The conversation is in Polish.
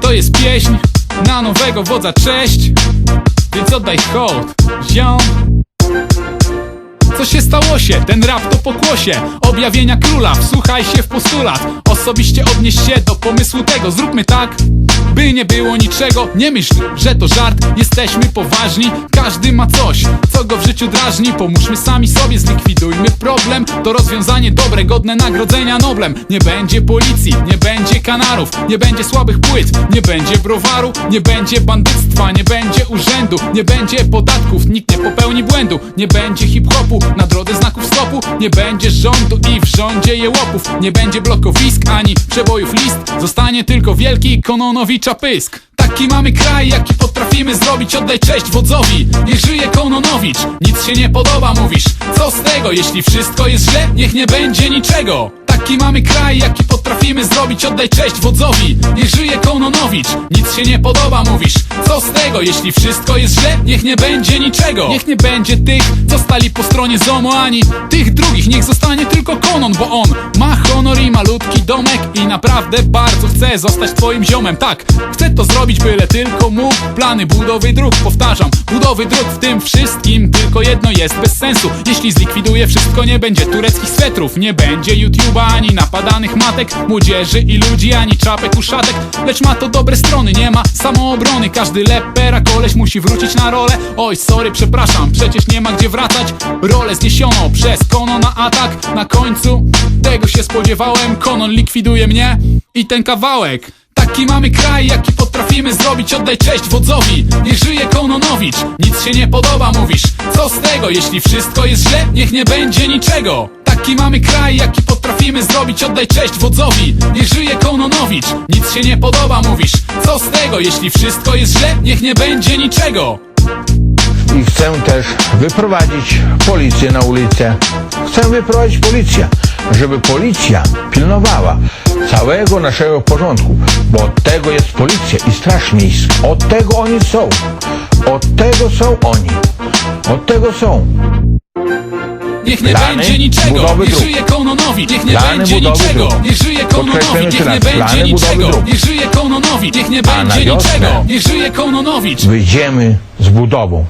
To jest pieśń na nowego wodza, cześć. Więc oddaj hołd, ziom co się stało się? Ten rap to pokłosie. Objawienia króla, wsłuchaj się w postulat. Osobiście odnieś się do pomysłu tego. Zróbmy tak, by nie było niczego. Nie myśl, że to żart, jesteśmy poważni Każdy ma coś, co go w życiu drażni. Pomóżmy sami sobie, zlikwidujmy problem. To rozwiązanie dobre, godne nagrodzenia Noblem. Nie będzie policji, nie będzie kanarów. Nie będzie słabych płyt, nie będzie browaru. Nie będzie bandyctwa, nie będzie urzędu. Nie będzie podatków, nikt nie popełni błędu. Nie będzie hip-hopu, na drodze znaków stopu Nie będzie rządu i w rządzie jełopów. Nie będzie blokowisk ani przebojów list. Zostanie tylko wielki Kononowicza pysk. Taki mamy kraj, jaki potrafimy zrobić. Oddaj cześć wodzowi, niech żyje Kononowicz. Nic się nie podoba, mówisz. Co z tego, jeśli wszystko jest źle Niech nie będzie niczego. Taki mamy kraj, jaki potrafimy zrobić. Oddaj cześć wodzowi, niech żyje Kononowicz. Nic się nie podoba, mówisz. Co z tego, jeśli wszystko jest źle Niech nie będzie niczego. Niech nie będzie tych, co po stronie ZOMO Ani tych drugich, niech zostanie tylko Konon Bo on ma honor i malutki domek I naprawdę bardzo chce zostać twoim ziomem. Tak, chce to zrobić, byle tylko mógł. Plany budowy dróg, powtarzam Budowy dróg w tym wszystkim. Tylko jedno jest bez sensu. Jeśli zlikwiduje wszystko, nie będzie tureckich swetrów. Nie będzie YouTube'a, ani napadanych matek Młodzieży i ludzi, ani czapek uszatek. Lecz ma to dobre strony, nie ma samoobrony. Każdy lepera koleś musi wrócić na rolę. Oj, sorry, przepraszam, przecież nie ma gdzie wracać. Rolę zniesiono przez Kono na atak. Na końcu tego się spodziewałem. Konon likwiduje mnie i ten kawałek. Taki mamy kraj, jaki potrafimy zrobić. Oddaj cześć wodzowi, niech żyje Kononowicz. Nic się nie podoba, mówisz. Co z tego, jeśli wszystko jest źle Niech nie będzie niczego. Taki mamy kraj, jaki potrafimy zrobić. Oddaj cześć wodzowi, niech żyje Kononowicz. Nic się nie podoba, mówisz. Co z tego, jeśli wszystko jest źle Niech nie będzie niczego. I chcę też wyprowadzić policję na ulicę. Chcę wyprowadzić policję, żeby policja pilnowała całego naszego porządku, bo od tego jest policja i straż miejska. Od tego oni są. Od tego są oni. Od tego są. Niech nie Plany będzie niczego, niech żyje Kononowicz Niech nie Plany będzie niczego, dróg. niech żyje jeszcze Niech nie będzie niczego, dróg. niech żyje Kononowicz Niech nie będzie niczego, niech żyje Kononowicz Wyjdziemy z budową.